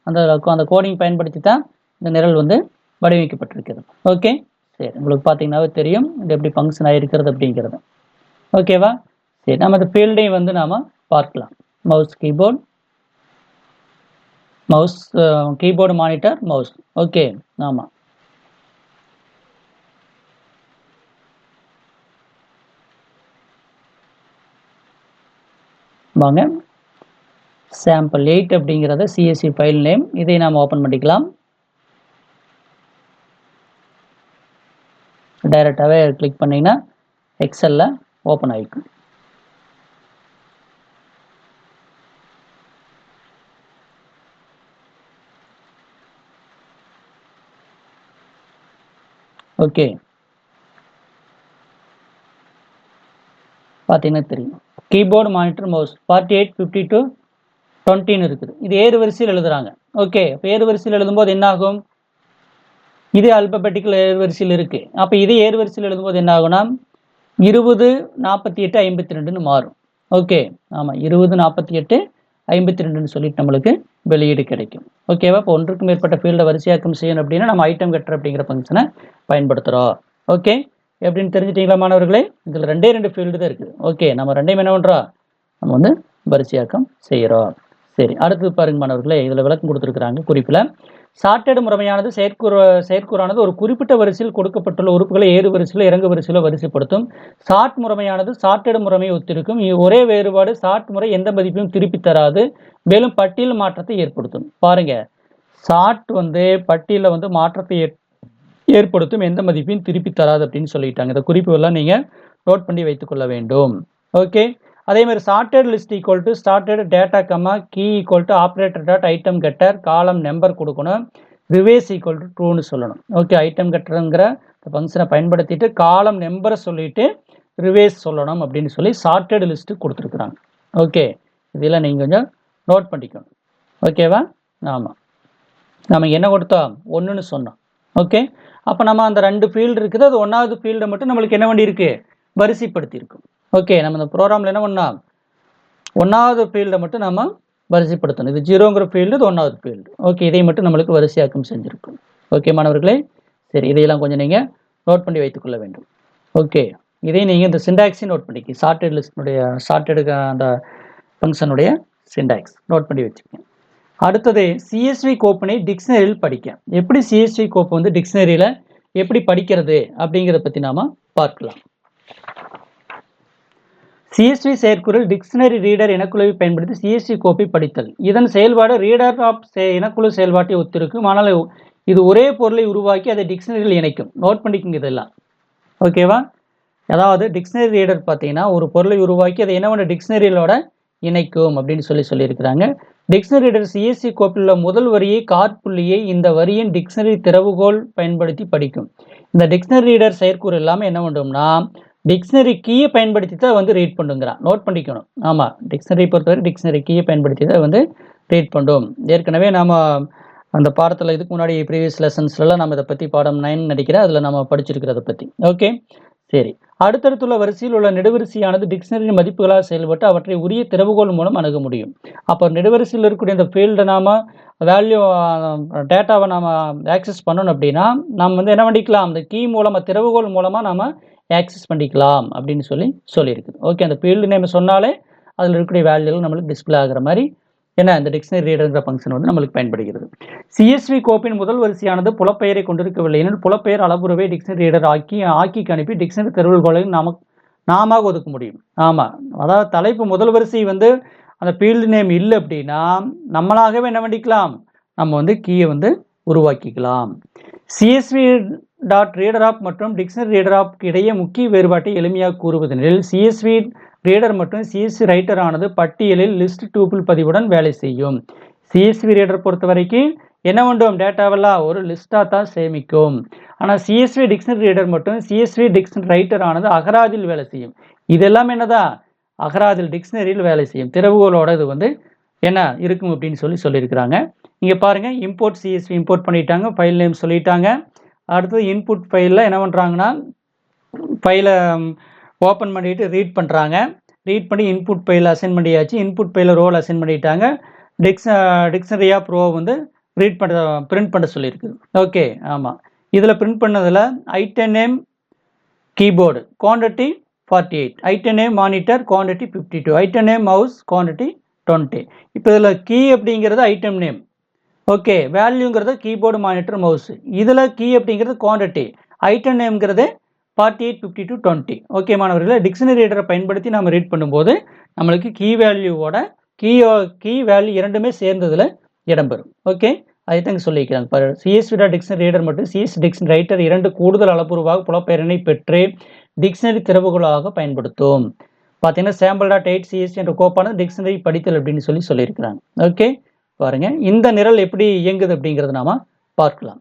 அந்த அந்த கோடிங் பயன்படுத்தி தான் இந்த நிரல் வந்து வடிவமைக்கப்பட்டிருக்கிறது ஓகே சரி உங்களுக்கு பார்த்தீங்கன்னாவே தெரியும். இது எப்படி ஃபங்க்ஷன் ஆகிருக்கிறது அப்படிங்கிறது. ஓகேவா சரி நம்ம அந்த ஃபீல்டையும் வந்து நாம் பார்க்கலாம். Mouse keyboard mouse keyboard monitor mouse okay ஆமாம் வாங்க. சாம்பிள் எயிட் அப்படிங்கிறத சிஎஸ்சி ஃபைல் நேம் இதை நாம் ஓப்பன் பண்ணிக்கலாம். டைரெக்டாகவே கிளிக் பண்ணிங்கன்னா எக்ஸலில் ஓப்பன் ஆகிக்கும் ஓகே. பார்த்தீங்கன்னா தெரியும். Keyboard monitor mouse. Forty eight fifty two டுவெண்ட்டின்னு இருக்குது. இது ஏறு வரிசையில் எழுதுறாங்க. ஓகே. இப்போ ஏறு வரிசையில் எழுதும்போது என்ன ஆகும் இது அல்பபெட்டிக்கல் ஏறு வரிசையில் இருக்கு. அப்போ இதே ஏறு வரிசையில் எழுதும்போது என்ன ஆகும்னா இருபது நாற்பத்தி எட்டு ஐம்பத்தி ரெண்டுன்னு மாறும். ஓகே. ஆமாம் இருபது நாற்பத்தி எட்டு ஐம்பத்தி ரெண்டுன்னு சொல்லிட்டு நம்மளுக்கு வெளியீடு கிடைக்கும். ஓகேவா இப்போ ஒன்றுக்கு மேற்பட்ட ஃபீல்டை வரிசையாக்கம் செய்யணும் அப்படின்னா நம்ம ஐட்டம் கட்டுற அப்படிங்கிற ஃபங்க்ஷனை பயன்படுத்துகிறோம் ஓகே எப்படின்னு தெரிஞ்சுட்டீங்களா மாணவர்களே? இதில் ரெண்டே ரெண்டு ஃபீல்டு தான் இருக்குது. ஓகே நம்ம ரெண்டையும் என்ன பண்ணுறோம் நம்ம வந்து வரிசையாக்கம் செய்கிறோம் சரி அடுத்து பாருங்க மாணவர்களே இதில் விளக்கம் கொடுத்துருக்குறாங்க குறிப்பில். சார்ட்டடு முறைமையானது செயற்கூற செயற்கூறானது ஒரு குறிப்பிட்ட வரிசையில் கொடுக்கப்பட்டுள்ள உறுப்புகளை ஏறு வரிசையில் இறங்கு வரிசையில் வரிசைப்படுத்தும். சார்ட் முறைமையானது சார்ட்டடு முறைமையை ஒத்திருக்கும். ஒரே வேறுபாடு சார்ட் முறை எந்த மதிப்பையும் திருப்பி தராது மேலும் பட்டியல் மாற்றத்தை ஏற்படுத்தும். பாருங்க. சார்ட் வந்து பட்டியலில் வந்து மாற்றத்தை ஏற்- ஏற்படுத்தும் எந்த மதிப்பையும் திருப்பி தராது அப்படின்னு சொல்லிட்டாங்க. இந்த குறிப்புகள்லாம் நீங்கள் நோட் பண்ணி வைத்துக்கொள்ள வேண்டும். ஓகே? அதே மாதிரி sorted list equal to sorted data comma key equal to operator dot item getter column number கொடுக்கணும் ரிவேஸ் ஈக்குவல் டு ட்ரூன்னு சொல்லணும். ஓகே ஐட்டம் கெட்டருங்கிற ஃபங்க்ஷனை பயன்படுத்திட்டு காலம் நம்பரை சொல்லிட்டு ரிவேஸ் சொல்லணும் அப்படின்னு சொல்லி சார்ட்டட் லிஸ்ட்டு கொடுத்துருக்குறாங்க. ஓகே இதெல்லாம் நீங்கள் கொஞ்சம் நோட் பண்ணிக்கணும். ஓகேவா ஆமாம் நம்ம என்ன கொடுத்தோம்? ஒன்றுன்னு சொன்னோம். ஓகே அப்போ நம்ம அந்த ரெண்டு ஃபீல்டு இருக்குது அது ஒன்றாவது ஃபீல்டை மட்டும் நம்மளுக்கு என்ன வேண்டியிருக்கு வரிசைப்படுத்தியிருக்கும். ஓகே நம்ம இந்த ப்ரோக்ராமில் என்ன பண்ணோம் ஒன்றாவது ஃபீல்டை மட்டும் நம்ம வரிசைப்படுத்தணும். இது ஜீரோங்கிற ஃபீல்டு இது ஒன்றாவது ஃபீல்டு ஓகே இதை மட்டும் நம்மளுக்கு வரிசையாக்கம் செஞ்சுருக்கும். ஓகே மாணவர்களே? சரி இதையெல்லாம் கொஞ்சம் நீங்கள் நோட் பண்ணி வைத்துக்கொள்ள வேண்டும். ஓகே இதே நீங்கள் இந்த சிண்டாக்ஸையும் நோட் பண்ணிக்க சார்ட்டட் லிஸ்டினுடைய சார்ட்டடுக்கு அந்த ஃபங்க்ஷனுடைய சிண்டாக்ஸ் நோட் பண்ணி வச்சுக்கோங்க. அடுத்தது சிஎஸ்வி கோப்பனை டிக்ஷனரியில் படிக்க எப்படி சிஎஸ்வி கோப்பு வந்து டிக்ஷனரியில் எப்படி படிக்கிறது அப்படிங்கிறத பற்றி நாம் பார்க்கலாம். சிஎஸ்வி செயற்குறில் டிக்ஷனரி ரீடர் இனக்குழுவை பயன்படுத்தி சிஎஸ்வி கோப்பை படித்தல். இதன் செயல்பாடு ரீடர் ஆஃப் இனக்குழு செயல்பாட்டை ஒத்திருக்கும். ஆனால் இது ஒரே பொருளை உருவாக்கி அதை டிக்ஷனரியில் இணைக்கும். நோட் பண்ணிக்கோங்க இதெல்லாம். ஓகேவா அதாவது டிக்ஷனரி ரீடர் பார்த்தீங்கன்னா ஒரு பொருளை உருவாக்கி அதை என்ன பண்ண டிக்ஷனரியிலோட இணைக்கும் அப்படின்னு சொல்லி சொல்லியிருக்கிறாங்க. டிக்ஷனரி ரீடர் சிஎஸ்சி கோப்பில் உள்ள முதல் வரியை காற்புள்ளியை இந்த வரியின் டிக்ஷனரி திறவுகோல் பயன்படுத்தி படிக்கும். இந்த டிக்ஷனரி ரீடர் செயற்கூறு எல்லாமே என்ன பண்ணுறோம்னா டிக்ஷனரி கீயை பயன்படுத்தி தான் வந்து ரீட் பண்ணுங்கிறான். நோட் பண்ணிக்கணும். ஆமாம் டிக்ஷனரி பொறுத்தவரை டிக்ஷனரி கீயை பயன்படுத்தி தான் வந்து ரீட் பண்ணும் ஏற்கனவே நாம் அந்த பாடத்தில் இதுக்கு முன்னாடி ப்ரீவியஸ் லெசன்ஸ்லாம் நம்ம இதை பற்றி பாடம் நைன் நினைக்கிறேன் அதில் நம்ம படிச்சிருக்கிறத பற்றி ஓகே சரி. அடுத்தடுத்துள்ள வரிசையில் உள்ள நெடுவரிசையானது டிக்ஷனரி மதிப்புகளாக செயல்பட்டு அவற்றை உரிய திறவுகோல் மூலம் அணுக முடியும். அப்போ நெடுவரிசையில் இருக்கக்கூடிய இந்த ஃபீல்டை நாம வேல்யூ டேட்டாவை நாம் ஆக்சஸ் பண்ணணும் அப்படின்னா நம்ம வந்து என்ன பண்ணிக்கலாம்? அந்த கீ மூலமாக திறவுகோல் மூலமாக நம்ம ஆக்சஸ் பண்ணிக்கலாம் அப்படின்னு சொல்லி சொல்லியிருக்குது ஓகே அந்த ஃபீல்டு நேம் சொன்னாலே அதில் இருக்கக்கூடிய வேல்யூகள் நம்மளுக்கு டிஸ்பிளே ஆகிற மாதிரி ஏன்னா இந்த டிக்ஷனரி ரீடர்ங்கிற ஃபங்க்ஷன் வந்து நம்மளுக்கு பயன்படுகிறது. சிஎஸ்வி கோப்பின் முதல் வரிசையானது புலப்பெயரை கொண்டிருக்கவில்லை. எனில் புலப்பெயர் அளவுறவை டிக்ஷனரி ரீடர் ஆக்கி ஆக்கிக்கு அனுப்பி டிக்ஷனரி தெருவுகளை நாம நாம ஒதுக்க முடியும். ஆமாம் அதாவது தலைப்பு முதல் வரிசை வந்து அந்த ஃபீல்டு நேம் இல்லை அப்படின்னா நம்மளாகவே என்ன பண்ணிக்கலாம்? நம்ம வந்து கீயை வந்து உருவாக்கிக்கலாம். சிஎஸ்வி டாட் ரீடர் ஆப் மற்றும் டிக்ஷனரி ரீடர் ஆப் இடையே முக்கிய வேறுபாட்டை எளிமையாக கூறுவதெனில் சிஎஸ்வி ரீடர் மற்றும் சிஎஸ்வி ரைட்டர் ஆனது பட்டியலில் லிஸ்ட் டூபிள் பதிவுடன் வேலை செய்யும். சிஎஸ்வி ரீடர் பொறுத்த வரைக்கும் என்ன பண்ணும் டேட்டாவெல்லாம் ஒரு லிஸ்ட்டாக தான் சேமிக்கும். ஆனால் சிஎஸ்வி டிக்ஷனரி ரீடர் மற்றும் சிஎஸ்வி டிக்ஷனரி ரைட்டர் ஆனது அகராதில் வேலை செய்யும். இதெல்லாம் என்னதான் அகராதில் டிக்ஷனரியில் வேலை செய்யும். திறவுகோலோட இது வந்து என்ன இருக்கும் அப்படின்னு சொல்லி சொல்லியிருக்கிறாங்க. இங்கே பாருங்கள் இம்போர்ட் சிஎஸ்வி இம்போர்ட் பண்ணிட்டாங்க ஃபைல் நேம் சொல்லிட்டாங்க. அடுத்தது இன்புட் ஃபைலில் என்ன பண்ணுறாங்கன்னா ஃபைலை ஓப்பன் பண்ணிவிட்டு ரீட் பண்ணுறாங்க ரீட் பண்ணி இன்புட் ஃபைல் அசைன் பண்ணியாச்சு. இன்புட் ஃபைலில் ரோல் அசைன் பண்ணிட்டாங்க. டிக்ஸ் டிக்ஷனரி ஆஃப் ரோ வந்து ரீட் பண்ண பிரிண்ட் பண்ண சொல்லியிருக்குது ஓகே ஆமாம் இதில் பிரிண்ட் பண்ணதில் item name keyboard quantity forty eight item name monitor quantity fifty two item name mouse quantity twenty இப்போ இதில் கீ அப்படிங்கிறது ஐட்டம் நேம் ஓகே வேல்யூங்கிறது கீபோர்டு மானிட்டர் மவுஸ் இதில் கீ அப்படிங்கிறது quantity item நேம்ங்கிறது forty eight fifty two twenty okay மாணவர்களை dictionary ரீடரை பயன்படுத்தி நம்ம ரீட் பண்ணும்போது நம்மளுக்கு கீ வேல்யூவோட கீ கீ வேல்யூ இரண்டுமே சேர்ந்ததில் இடம்பெறும் ஓகே அதை தாங்க சொல்லிக்கிறாங்க இப்போ சிஎஸ்விடா டிக்ஷனரி ரீடர் மற்றும் சிஎஸ் டிக்ஷனரி ரைட்டர் இரண்டு கூடுதல் அளப்புருவாக புலப்பெயரனை பெற்று டிக்ஷனரி திறவுகோலாக பயன்படுத்தும். பார்த்தீங்கன்னா சாம்பிள் டாட் எயிட் சிஎஸ்சி என்ற கோப்பானது டிக்ஷனரி படித்தல் அப்படின்னு சொல்லி சொல்லியிருக்கிறாங்க. ஓகே பாருங்க. இந்த நிரல் எப்படி இயங்குது அப்படிங்கிறது நாம பார்க்கலாம்.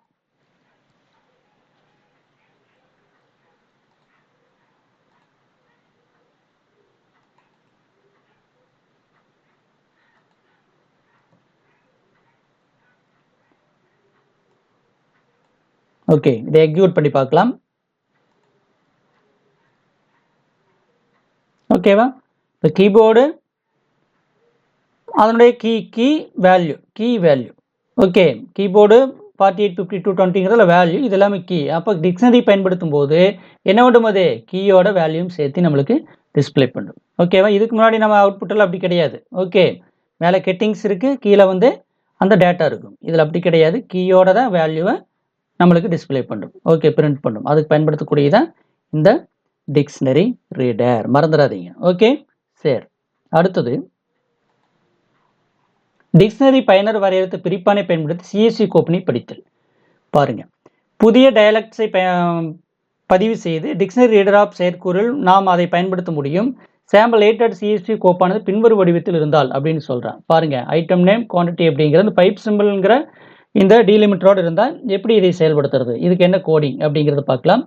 ஓகே இதை எக்ஸிக்யூட் பண்ணி பார்க்கலாம். ஓகேவா இப்போ கீபோர்டு அதனுடைய key key value key value okay keyboard forty eight fifty two டுவெண்ட்டிங்கிறதுல value இது எல்லாமே கீ அப்போ டிக்ஷனரி பயன்படுத்தும் போது என்ன பண்ணும் அது? கீயோட வேல்யூம் சேர்த்து நம்மளுக்கு டிஸ்ப்ளே பண்ணும். ஓகேவா இதுக்கு முன்னாடி நம்ம அவுட்புட்டில் அப்படி கிடையாது. ஓகே மேலே கெட்டிங்ஸ் இருக்குது கீழே வந்து அந்த டேட்டா இருக்கும். இதில் அப்படி கிடையாது. கீயோட தான் வேல்யூவை நம்மளுக்கு டிஸ்ப்ளே பண்ணும். ஓகே பிரிண்ட் பண்ணும். அதுக்கு பயன்படுத்தக்கூடியதான் இந்த டிக்ஷனரி ரீடர் மறந்துடாதீங்க. ஓகே சரி. அடுத்தது டிக்ஷனரி பயனர் வரையறுத்த பிரிப்பானை பயன்படுத்தி சிஎஸ்சி கோப்பினை படித்தல். பாருங்கள் புதிய டயலக்ட்ஸை பதிவு செய்து டிக்ஷனரி ரீடர் ஆஃப் செயற்கூறில் நாம் அதை பயன்படுத்த முடியும். சாம்பிள் எயிட்டட் சிஎஸ்சி கோப்பானது பின்வரும் வடிவத்தில் இருந்தால் அப்படின்னு சொல்கிறேன் பாருங்கள் ஐட்டம் நேம் குவான்டிட்டி அப்படிங்கிற இந்த பைப் சிம்பிள்ங்கிற இந்த டீலிமிட்டரோடு இருந்தால் எப்படி இதை செயல்படுத்துறது? இதுக்கு என்ன கோடிங் அப்படிங்கிறத பார்க்கலாம்.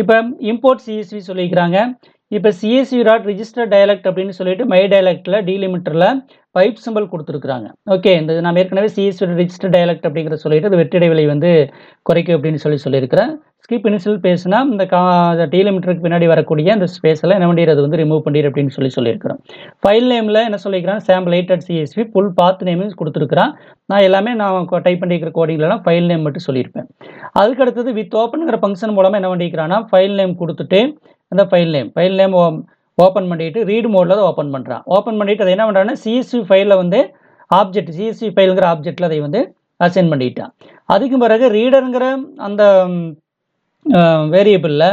இப்போ இம்போர்ட் சிஎஸ்வி சொல்லிக்கிறாங்க இப்போ சிஎஸ்சி டாட் ரிஜிஸ்டர் டயலக்ட் அப்படின்னு சொல்லிட்டு மை டயலக்டில் டீலிமிட்டரில் பைப் சிம்பிள் கொடுத்துருக்குறாங்க. ஓகே இந்த நான் ஏற்கனவே சிஎஸ்வி ரிஜிஸ்டர் டயலக்ட் அப்படிங்கிற சொல்லிட்டு அது வெற்றிடை விலை வந்து குறைக்கும் அப்படின்னு சொல்லி சொல்லியிருக்கிறேன். ஸ்கிப் இனிஷியல் பேஸ்னா இந்த கா டீலிமிட்டருக்கு பின்னாடி வரக்கூடிய அந்த ஸ்பேஸில் என்ன பண்ணிடுறது வந்து ரிமூவ் பண்ணிடு அப்படின்னு சொல்லி சொல்லியிருக்கிறோம். ஃபைல் நேமில் என்ன சொல்லியிருக்கிறேன்? Sample eight at CSV full path நேமும் கொடுத்துருக்குறான். நான் எல்லாமே நான் டைப் பண்ணியிருக்கிற கோடிங்லாம் ஃபைல் நேம் மட்டும் சொல்லியிருப்பேன். அதுக்கு அடுத்தது வித் ஓப்பனுங்கிற ஃபங்க்ஷன் மூலமாக என்ன பண்ணிக்கிறான்னா ஃபைல் நேம் கொடுத்துட்டு அந்த file name file name open பண்ணிட்டு ரீட் மோடில் தான் ஓப்பன் பண்ணுறான் ஓப்பன் பண்ணிட்டு அதை என்ன பண்ணுறாங்கன்னா சிஎஸ்வி ஃபைலில் வந்து ஆப்ஜெக்ட் சிஎஸ்வி ஃபைலுங்கிற ஆப்ஜெக்டில் அதை வந்து அசைன் பண்ணிட்டான். அதுக்கு பிறகு ரீடருங்கிற அந்த வேரியபிளில்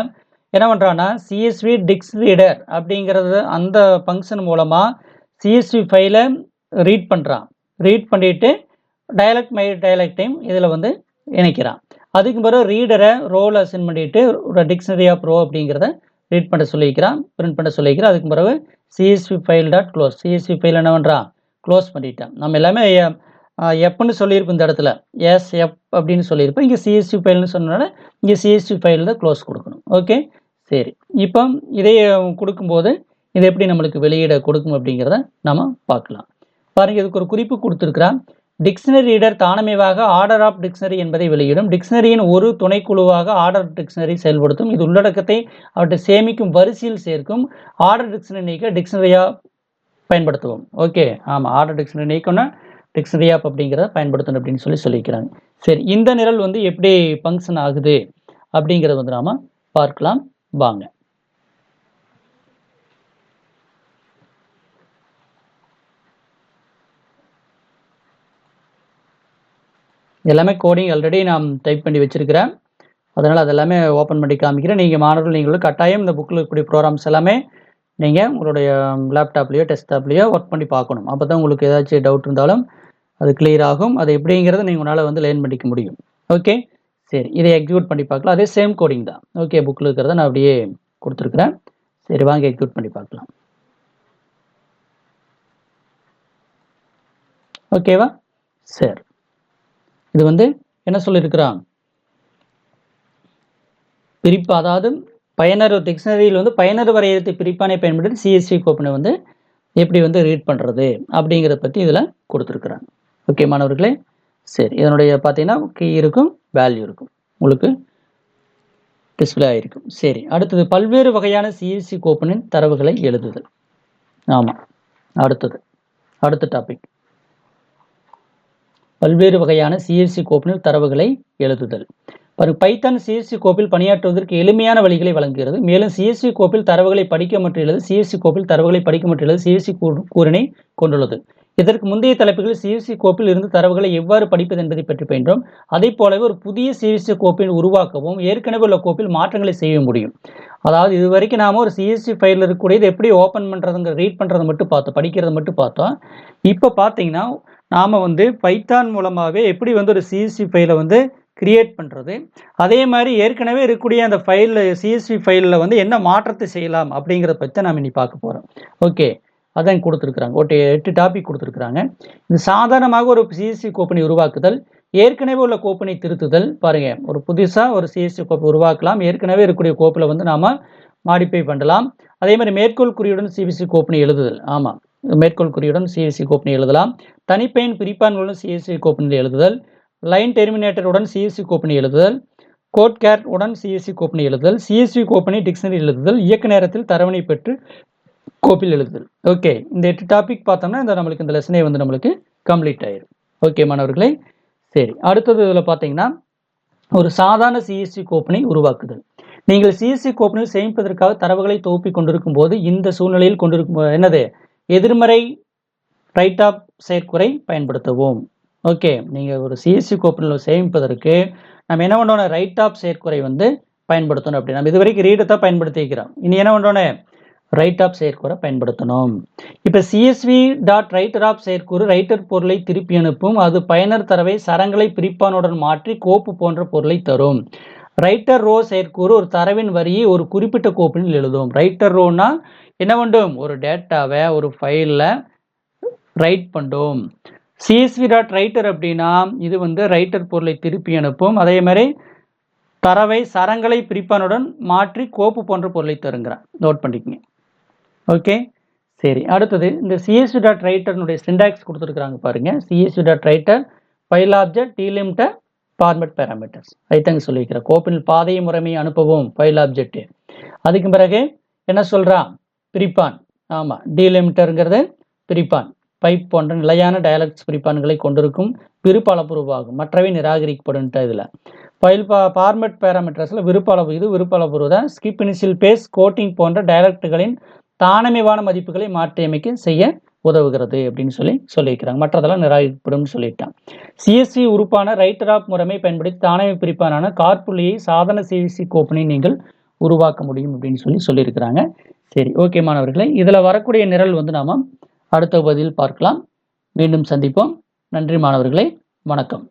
என்ன பண்ணுறான்னா சிஎஸ்வி டிக்ஸ் ரீடர் அப்படிங்கிறது அந்த ஃபங்க்ஷன் மூலமாக சிஎஸ்வி ஃபைலை ரீட் பண்ணுறான் ரீட் பண்ணிவிட்டு டயலக்ட் மை டயலக்டையும் இதில் வந்து இணைக்கிறான். அதுக்கு பிறகு ரீடரை ரோல் அசைன் பண்ணிவிட்டு ஒரு டிக்ஷனரி ஆஃப் ரோ அப்படிங்கிறத ரீட் பண்ண சொல்லியிருக்கிறான் பிரிண்ட் பண்ண சொல்லிக்கிறான் அதுக்கு பிறகு CSV file dot close CSV file என்ன பண்ணுறான் க்ளோஸ் பண்ணிட்டான். நம்ம எல்லாமே எப்புன்னு சொல்லியிருப்போம் இந்த இடத்துல. எஸ் எப் அப்படின்னு சொல்லியிருப்போம். இங்கே சிஎஸ்சி ஃபைல்னு சொன்னனால இங்கே சிஎஸ்சி ஃபைல் தான் க்ளோஸ் கொடுக்கணும். ஓகே சரி. இப்போ இதை கொடுக்கும்போது இதை எப்படி நம்மளுக்கு வெளியிட கொடுக்கும் அப்படிங்கிறத நம்ம பார்க்கலாம். பாருங்கள் இதுக்கு ஒரு குறிப்பு கொடுத்துருக்குறான். டிக்ஷனரி ரீடர் தானமைவாக ஆர்டர் ஆஃப் டிக்ஷனரி என்பதை வெளியிடும். டிக்ஷனரியின் ஒரு துணைக்குழுவாக ஆர்டர் டிக்ஷனரி செயல்படுத்தும். இது உள்ளடக்கத்தை அவற்றை சேமிக்கும் வரிசையில் சேர்க்கும். ஆர்டர் டிக்ஷனரி நீக்க டிக்ஷனரியாக பயன்படுத்துவோம். ஓகே. ஆமாம் ஆர்டர் டிக்ஷனரி நீக்கணும்னா டிக்ஷனரி ஆப் அப்படிங்கிறத பயன்படுத்தணும் அப்படின்னு சொல்லி சொல்லிக்கிறாங்க சரி. இந்த நிரல் வந்து எப்படி ஃபங்க்ஷன் ஆகுது அப்படிங்கிறத வந்து நாம் பார்க்கலாம். வாங்க. எல்லாமே கோடிங் ஆல்ரெடி நான் டைப் பண்ணி வச்சுருக்கிறேன். அதனால் அதெல்லாமே ஓப்பன் பண்ணி காமிக்கிறேன். நீங்கள் மாணவர்கள் நீங்களும் கட்டாயம் இந்த புக்கில் இருக்கக்கூடிய ப்ரோக்ராம்ஸ் எல்லாமே நீங்கள் உங்களுடைய லேப்டாப்லேயோ டெஸ்க்டாப்லேயோ ஒர்க் பண்ணி பார்க்கணும். அப்போ தான் உங்களுக்கு ஏதாச்சும் டவுட் இருந்தாலும் அது கிளியர் ஆகும். அது எப்படிங்கிறத நீங்கள் உன்னால் வந்து லேர்ன் பண்ணிக்க முடியும். ஓகே சரி இதை எக்ஸிக்யூட் பண்ணி பார்க்கலாம். அதே சேம் கோடிங் தான். ஓகே புக்கில் இருக்கிறத நான் அப்படியே கொடுத்துருக்குறேன். சரி வாங்க எக்ஸிக்யூட் பண்ணி பார்க்கலாம். ஓகேவா சரி. இது வந்து என்ன சொல்லியிருக்கிறான்? பிரிப்பு அதாவது பயனர் டிக்ஷனரியில் வந்து பயனர் வரையறுத்து பிரிப்பானை பயன்படுத்தி சிஎஸ்சி கோப்பனை வந்து எப்படி வந்து ரீட் பண்ணுறது அப்படிங்கிறத பற்றி இதில் கொடுத்துருக்குறாங்க ஓகே மாணவர்களே? சரி இதனுடைய பார்த்தீங்கன்னா கீ இருக்கும் வேல்யூ இருக்கும். உங்களுக்கு டிஸ்பிளே ஆகிருக்கும் சரி அடுத்தது பல்வேறு வகையான சிஎஸ்சி கோப்பனின் தரவுகளை எழுதுதல். ஆமாம் அடுத்தது அடுத்த டாபிக் பல்வேறு வகையான சிஎஸ்சி கோப்பினில் தரவுகளை எழுதுதல். பாருங்க பைத்தான் சிஎஸ்சி கோப்பில் பணியாற்றுவதற்கு எளிமையான வழிகளை வழங்குகிறது. மேலும் சிஎஸ்சி கோப்பில் தரவுகளை படிக்க மற்றும் எழுது சிஎஸ்சி கோப்பில் தரவுகளை படிக்க மற்றும் எழுது சிஎஸ்சி கூறினை கொண்டுள்ளது. இதற்கு முந்தைய தலைப்புகளில் சிஎஸ்சி கோப்பில் இருந்து தரவுகளை எவ்வாறு படிப்பது என்பதை பற்றி பயின்றோம் அதே போலவே ஒரு புதிய சிஎஸ்சி கோப்பில் உருவாக்கவும் ஏற்கனவே உள்ள கோப்பில் மாற்றங்களை செய்ய முடியும். அதாவது இது வரைக்கும் நாம ஒரு சிஎஸ்சி ஃபைலில் இருக்கக்கூடியது எப்படி ஓப்பன் பண்ணுறதுங்க ரீட் பண்ணுறதை மட்டும் பார்த்தோம் படிக்கிறத மட்டும் பார்த்தோம் இப்போ பார்த்தீங்கன்னா நாம் வந்து பைத்தான் மூலமாகவே எப்படி வந்து ஒரு சிஎஸ்சி ஃபைலை வந்து கிரியேட் பண்ணுறது அதே மாதிரி ஏற்கனவே இருக்கக்கூடிய அந்த ஃபைலில் சிஎஸ்வி ஃபைலில் வந்து என்ன மாற்றத்தை செய்யலாம் அப்படிங்கிறத பற்றி நாம் இனி பார்க்க போகிறோம் ஓகே அதான் கொடுத்துருக்குறாங்க. ஒரு எட்டு டாபிக் கொடுத்துருக்குறாங்க. இது சாதாரணமாக ஒரு சிஎஸ்சி கோப்பனை உருவாக்குதல் ஏற்கனவே உள்ள கோப்பனை திருத்துதல். பாருங்கள் ஒரு புதுசாக ஒரு சிஎஸ்சி கோப்பை உருவாக்கலாம். ஏற்கனவே இருக்கக்கூடிய கோப்பில் வந்து நாம் மாடிஃபை பண்ணலாம். அதே மாதிரி மேற்கோள் குறியுடன் சிபிசி கோப்பனை எழுதுதல். ஆமாம் மேற்கோள் குறியுடன் சிஎஸ்சி கோப்பனை எழுதலாம். தனிப்பயன் பிரிப்பான்களுடன் சிஎஸ்சி கோப்பனை எழுதுதல். லைன் டெர்மினேட்டருடன் சிஎஸ்சி கோப்பனை எழுதுதல். கோட் கேட் உடன் சிஎஸ்சி கோப்பனை எழுதுதல். சிஎஸ்சி கோப்பனை டிக்ஷனரி எழுதுதல். இயக்க நேரத்தில் தரவணை பெற்று கோப்பில் எழுதுதல். ஓகே இந்த எட்டு டாபிக் பார்த்தோம்னா இந்த நம்மளுக்கு இந்த லெசனே வந்து நம்மளுக்கு கம்ப்ளீட் ஆயிடும் ஓகே மாணவர்களே சரி. அடுத்தது இதில் பார்த்தீங்கன்னா ஒரு சாதாரண சிஎஸ்சி கோப்பனை உருவாக்குதல். நீங்கள் சிஎஸ்சி கோப்பனில் சேமிப்பதற்காக தரவுகளை தொகுப்பி கொண்டிருக்கும் போது இந்த சூழ்நிலையில் கொண்டிருக்கும் என்னது? எதிர்மறை ரைட் ஆஃப் செயற்குறை பயன்படுத்துவோம். ஓகே நீங்கள் ஒரு சிஎஸ்சி கோப்பனில் சேமிப்பதற்கு நம்ம என்ன பண்ணோம் ரைட் ஆஃப் செயற்குறை வந்து பயன்படுத்தணும் அப்படி நம்ம இது வரைக்கும் ரீடை தான் பயன்படுத்திக்கிறோம் இனி என்ன பண்ணோன்னே ரைட் ஆஃப் செயற்கூறை பயன்படுத்தணும். இப்போ சிஎஸ்வி டாட் ரைட்டர் ஆஃப் செயற்கூறு ரைட்டர் பொருளை திருப்பி அனுப்பும். அது பயனர் தரவை சரங்களை பிரிப்பானுடன் மாற்றி கோப்பு போன்ற பொருளை தரும். ரைட்டர் ரோ செயற்கூறு ஒரு தரவின் வரியை ஒரு குறிப்பிட்ட கோப்பில் எழுதும் ரைட்டர் ரோனா என்ன பண்ணும்? ஒரு டேட்டாவை ஒரு ஃபைலில் ரைட் பண்ணும். சிஎஸ்வி டாட் ரைட்டர் அப்படின்னா இது வந்து ரைட்டர் பொருளை திருப்பி அனுப்பும். அதே மாதிரி தரவை சரங்களை பிரிப்பானுடன் மாற்றி கோப்பு போன்ற பொருளை தருங்கிறேன். நோட் பண்ணிக்கங்க. ஓகே சரி அடுத்தது இந்த சிஎஸ்வி டாட் ரைட்டர்னுடைய சிண்டாக்ஸ் கொடுத்துருக்குறாங்க பாருங்கள் CSV dot writer file object delimiter format parameters ஐத்தங்க சொல்லியிருக்கிறேன் கோப்பில் பாதை முறைமையை அனுப்பவும் ஃபைல் ஆப்ஜெக்ட் அதுக்கு பிறகு என்ன சொல்கிறான் பிரிப்பான். ஆமாம் டீலிமிட்டருங்கிறது பிரிப்பான். பைப் போன்ற நிலையான டயலக்ட்ஸ் பிரிப்பான்களை கொண்டிருக்கும் விருப்ப மற்றவை நிராகரிக்கப்படும் இதில். ஃபைல் பா ஃபார்மெட் பேராமீட்டர்ஸில் விருப்ப அளவு இது விருப்ப தான். ஸ்கிப் இனிஷியல் பேஸ் கோட்டிங் போன்ற டயலக்டுகளின் தானமைவான மதிப்புகளை மாற்றியமைக்க செய்ய உதவுகிறது அப்படின்னு சொல்லி சொல்லியிருக்கிறாங்க. மற்றதெல்லாம் நிராகரிக்கப்படும் சொல்லிட்டான். சிஎஸ்சி உறுப்பான ரைட்டர் ஆப் முறைமை பயன்படுத்தி தானமை பிரிப்பானான கார்புள்ளியை சாதன சிஎஸ்சி கோப்பனை நீங்கள் உருவாக்க முடியும் அப்படின்னு சொல்லி சொல்லியிருக்கிறாங்க. சரி ஓகே மாணவர்களே இதில் வரக்கூடிய நிரல் வந்து நாம் அடுத்த பதில் பார்க்கலாம். மீண்டும் சந்திப்போம். நன்றி மாணவர்களே வணக்கம்.